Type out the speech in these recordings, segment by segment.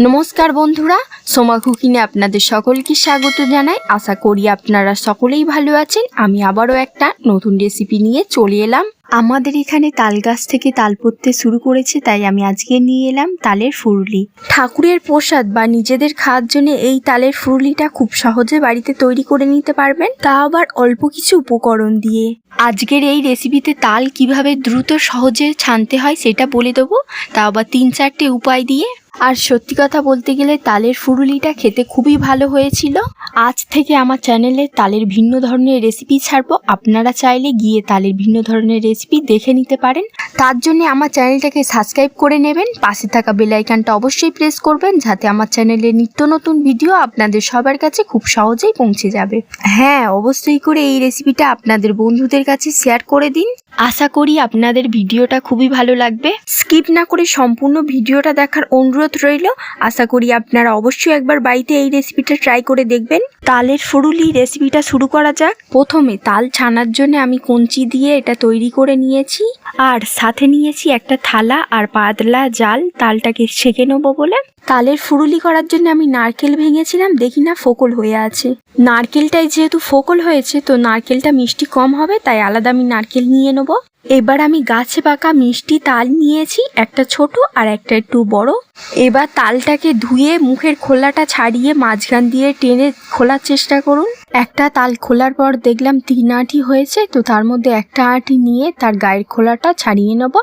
নমস্কার বন্ধুরা, সোমা কুকিনে আপনাদের সকলকে স্বাগত জানাই। আশা করি আপনারা সকলেই ভালো আছেন। আমি আবারও একটা নতুন রেসিপি নিয়ে চলে এলাম। আমাদের এখানে তাল গাছ থেকে তাল পড়তে শুরু করেছে, তাই আমি আজকে নিয়ে এলাম তালের ফুরুলি। ঠাকুরের প্রসাদ বা নিজেদের খাওয়ার জন্য এই তালের ফুরুলিটা খুব সহজে বাড়িতে তৈরি করে নিতে পারবেন। তা আবার অল্প কিছু উপকরণ দিয়ে। আজকের এই রেসিপিতে তাল কীভাবে দ্রুত সহজে ছানতে হয় সেটা বলে দেবো। তা আবার তিন চারটে উপায় দিয়ে। আর সত্যি কথা বলতে গেলে তালের ফুরুলিটা খেতে খুবই ভালো হয়েছিল। আজ থেকে আমার চ্যানেলে তালের ভিন্ন ধরনের রেসিপি ছাড়বো। আপনারা চাইলে গিয়ে তালের ভিন্ন ধরনের রেসিপি দেখে নিতে পারেন। তার জন্য আমার চ্যানেলটাকে সাবস্ক্রাইব করে নেবেন। পাশে থাকা বেলাইকানটা অবশ্যই প্রেস করবেন যাতে আমার চ্যানেলে নিত্য নতুন ভিডিও আপনাদের সবার কাছে খুব সহজেই পৌঁছে যাবে। হ্যাঁ অবশ্যই করে এই রেসিপিটা আপনাদের বন্ধুদের কাছে শেয়ার করে দিন। আশা করি আপনাদের ভিডিওটা খুবই ভালো লাগবে। স্কিপ না করে সম্পূর্ণ ভিডিওটা দেখার অনুরোধ রইল। আশা করি আপনারা অবশ্যই একবার বাড়িতে এই রেসিপিটা ট্রাই করে দেখবেন। তালের ফুরুলি রেসিপিটা শুরু করা যাক। প্রথমে তাল ছানার জন্য আমি কঞ্চি দিয়ে এটা তৈরি করে নিয়েছি। আর সাথে নিয়েছি একটা থালা আর পাতলা জাল। তালটাকে সেঁকে নেব বলে। তালের ফুরুলি করার জন্য আমি নারকেল ভেঙেছিলাম। দেখি না ফোকল হয়ে আছে। নারকেলটাই যেহেতু ফোকল হয়েছে, তো নারকেলটা মিষ্টি কম হবে, তাই আলাদা আমি নারকেল নিয়ে নেব। এবার আমি গাছে পাকা মিষ্টি তাল নিয়েছি, একটা ছোট আর একটা একটু বড়। এবার তালটাকে ধুয়ে মুখের খোলাটা ছাড়িয়ে মাঝখান দিয়ে টেনে খোলার চেষ্টা করুন। একটা তাল খোলার পর দেখলাম তিন আঁটি হয়েছে, তো তার মধ্যে একটা আঁটি নিয়ে তার গায়ের খোলাটা ছাড়িয়ে নেব।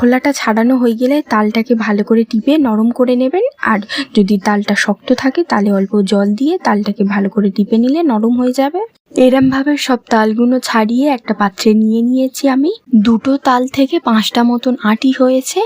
খোলাটা ছাড়ানো হয়ে গেলে তালটাকে ভালো করে টিপে নরম করে নেবেন। আর যদি তালটা শক্ত থাকে তাহলে অল্প জল দিয়ে তালটাকে ভালো করে টিপে নিলে নরম হয়ে যাবে। এরমভাবে সব তালগুলো ছাড়িয়ে একটা পাত্রে নিয়ে নিয়েছি আমি। দুটো তাল থেকে পাঁচটা মতন আটি হয়েছে।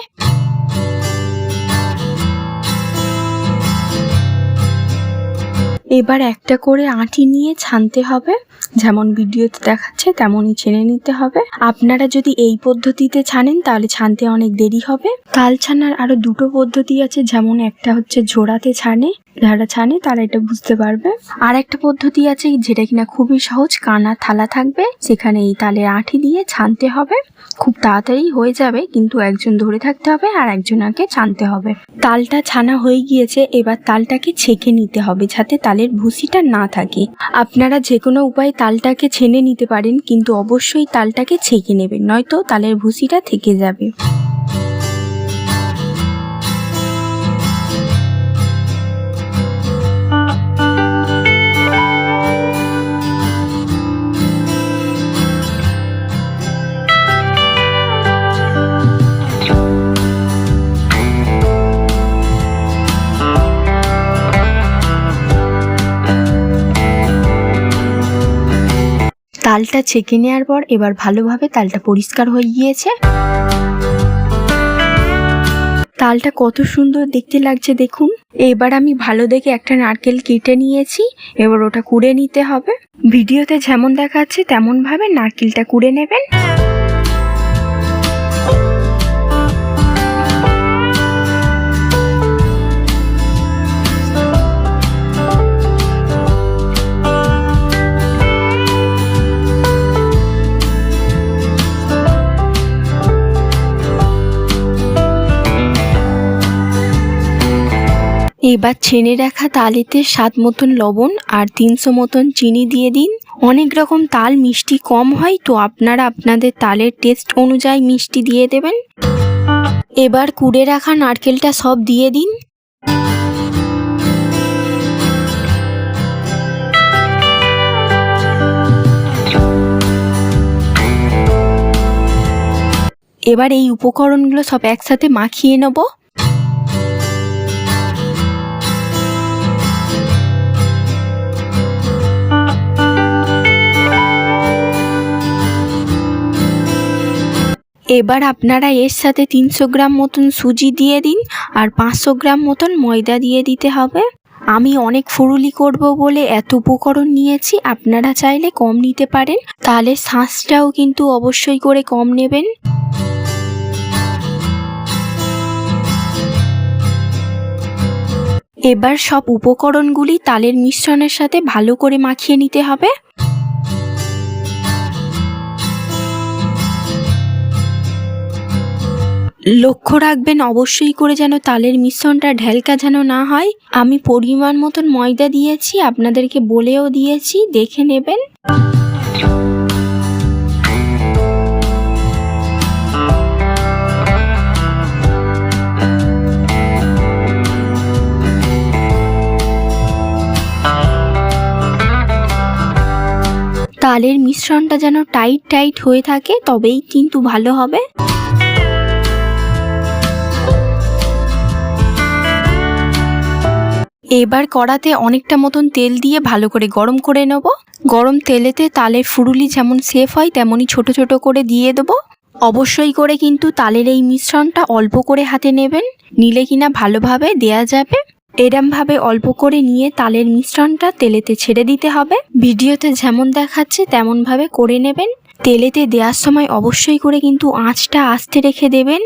এবার একটা করে আঁটি নিয়ে ছানতে হবে। যেমন ভিডিওতে দেখাচ্ছে, তেমনই ছেড়ে নিতে হবে। আপনারা যদি এই পদ্ধতিতে ছানেন, তাহলে ছানতে অনেক দেরি হবে। তাল ছানার আরও দুটো পদ্ধতি আছে। যেমন একটা হচ্ছে ঝোড়াতে ছানে যারা ছানে, তারা এটা বুঝতে পারবে। আর একটা পদ্ধতি আছে যেটা কিনা খুবই সহজ, কানা থালা থাকবে, সেখানে এই তালের আঁটি দিয়ে ছানতে হবে। খুব তাড়াতাড়ি হয়ে যাবে, কিন্তু একজন ধরে থাকতে হবে আর একজনাকে ছানতে হবে। তালটা ছানা হয়ে গিয়েছে, এবার তালটাকে ছেঁকে নিতে হবে যাতে তালের ভুসিটা না থাকে। আপনারা যে কোনো উপায়ে তালটাকে ছেনে নিতে পারেন, কিন্তু অবশ্যই তালটাকে ছেঁকে নেবেন, নয়তো তালের ভুসিটা থেকে যাবে। তালটা ছেঁকে নেওয়ার পর এবার ভালোভাবে তালটা পরিষ্কার হয়ে গিয়েছে। তালটা কত সুন্দর দেখতে লাগছে দেখুন। এবার আমি ভালো দেখে একটা নারকেল কেটে নিয়েছি, এবার ওটা কুড়ে নিতে হবে। ভিডিওতে যেমন দেখাচ্ছে, তেমনভাবে নারকেলটা কুড়ে নেবেন। এবার ছেনে রাখা তালেতে স্বাদ মতন লবণ আর তিনশো মতন চিনি দিয়ে দিন। অনেক রকম তাল মিষ্টি কম হয়, তো আপনারা আপনাদের তালের টেস্ট অনুযায়ী মিষ্টি দিয়ে দেবেন। এবার কুড়ে রাখা নারকেলটা সব দিয়ে দিন। এবার এই উপকরণগুলো সব একসাথে মাখিয়ে নেব। এবার আপনারা এর সাথে তিনশো গ্রাম মতন সুজি দিয়ে দিন আর পাঁচশো গ্রাম মতন ময়দা দিয়ে দিতে হবে। আমি অনেক ফুরুলি করব বলে এত উপকরণ নিয়েছি, আপনারা চাইলে কম নিতে পারেন। তাহলে শাঁসটাও কিন্তু অবশ্যই করে কম নেবেন। এবার সব উপকরণগুলি তালের মিশ্রণের সাথে ভালো করে মাখিয়ে নিতে হবে। লক্ষ্য রাখবেন অবশ্যই করে যেন তালের মিশ্রণটা ঢেলকা যেন না হয়। আমি পরিমাণ মতন ময়দা দিয়েছি, আপনাদেরকে বলেও দিয়েছি, দেখে নেবেন। তালের মিশ্রণটা যেন টাইট টাইট হয়ে থাকে, তবেই কিন্তু ভালো হবে। এবার কড়াতে অনেকটা মতন তেল দিয়ে ভালো করে গরম করে নেব। গরম তেলেতে তালের ফুরুলি যেমন সেফ হয়, তেমনই ছোট ছোট করে দিয়ে দেবো। অবশ্যই করে কিন্তু তালের এই মিশ্রণটা অল্প করে হাতে নেবেন। নিলে কিনা ভালোভাবে দেয়া যাবে। এরমভাবে অল্প করে নিয়ে তালের মিশ্রণটা তেলেতে ছেড়ে দিতে হবে। ভিডিওতে যেমন দেখাচ্ছে, তেমনভাবে করে নেবেন। তেলেতে দেওয়ার সময় অবশ্যই করে কিন্তু আঁচটা আস্তে রেখে দেবেন।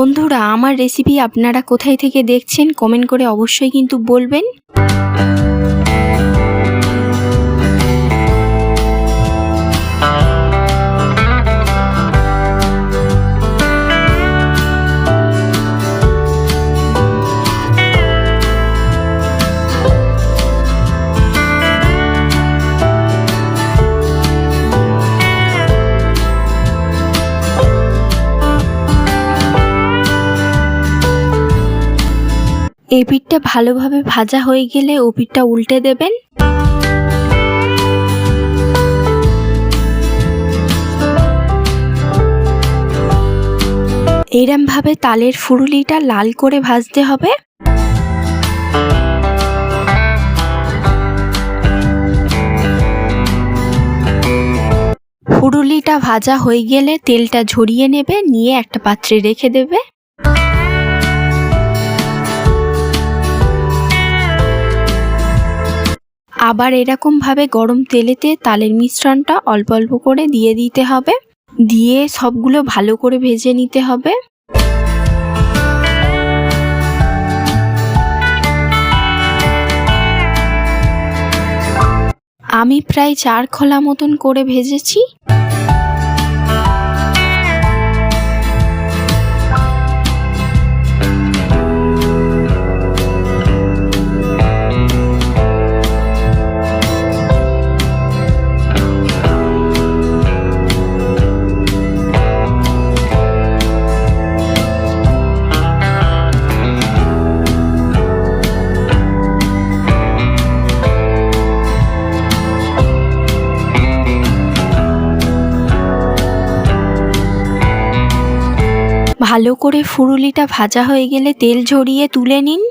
বন্ধুরা আমার রেসিপি আপনারা কোথায় থেকে দেখছেন কমেন্ট করে অবশ্যই কিন্তু বলবেন। এই পিঠটা ভালোভাবে ভাজা হয়ে গেলে ও পিঠটা উল্টে দেবেন। এইরম ভাবে তালের ফুরুলিটা লাল করে ভাজতে হবে। ফুরুলিটা ভাজা হয়ে গেলে তেলটা ঝরিয়ে নেবে, নিয়ে একটা পাত্রে রেখে দেবে। আবার এরকমভাবে গরম তেলেতে তালের মিশ্রণটা অল্প অল্প করে দিয়ে দিতে হবে। দিয়ে সবগুলো ভালো করে ভেজে নিতে হবে। আমি প্রায় চার খোলা মতন করে ভেজেছি। ভালো করে ফুরুলিটা ভাজা হয়ে গেলে তেল ঝরিয়ে তুলে নিন।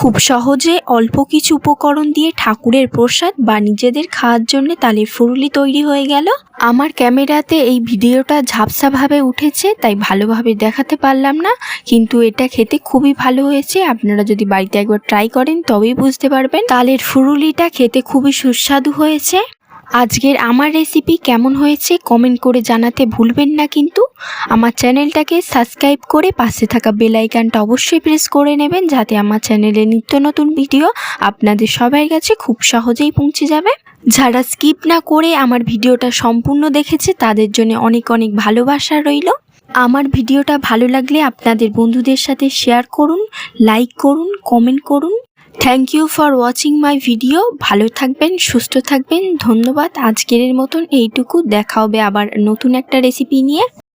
খুব সহজে অল্প কিছু উপকরণ দিয়ে ঠাকুরের প্রসাদ বা নিজেদের খাওয়ার জন্য তালের ফুরুলি তৈরি হয়ে গেল। আমার ক্যামেরাতে এই ভিডিওটা ঝাপসাভাবে উঠেছে, তাই ভালোভাবে দেখাতে পারলাম না। কিন্তু এটা খেতে খুবই ভালো হয়েছে। আপনারা যদি বাড়িতে একবার ট্রাই করেন, তবেই বুঝতে পারবেন। তালের ফুরুলিটা খেতে খুবই সুস্বাদু হয়েছে। আজকের আমার রেসিপি কেমন হয়েছে কমেন্ট করে জানাতে ভুলবেন না কিন্তু। আমার চ্যানেলটাকে সাবস্ক্রাইব করে পাশে থাকা বেল আইকনটা অবশ্যই প্রেস করে নেবেন যাতে আমার চ্যানেলে নিত্য নতুন ভিডিও আপনাদের সবার কাছে খুব সহজেই পৌঁছে যাবে। যারা স্কিপ না করে আমার ভিডিওটা সম্পূর্ণ দেখেছে তাদের জন্য অনেক অনেক ভালোবাসা রইল। আমার ভিডিওটা ভালো লাগলে আপনাদের বন্ধুদের সাথে শেয়ার করুন লাইক করুন কমেন্ট করুন। Thank you for watching my video ভালো থাকবেন, সুস্থ থাকবেন। ধন্যবাদ। আজকের মতন এইটুকু। দেখা হবে আবার নতুন একটা রেসিপি নিয়ে।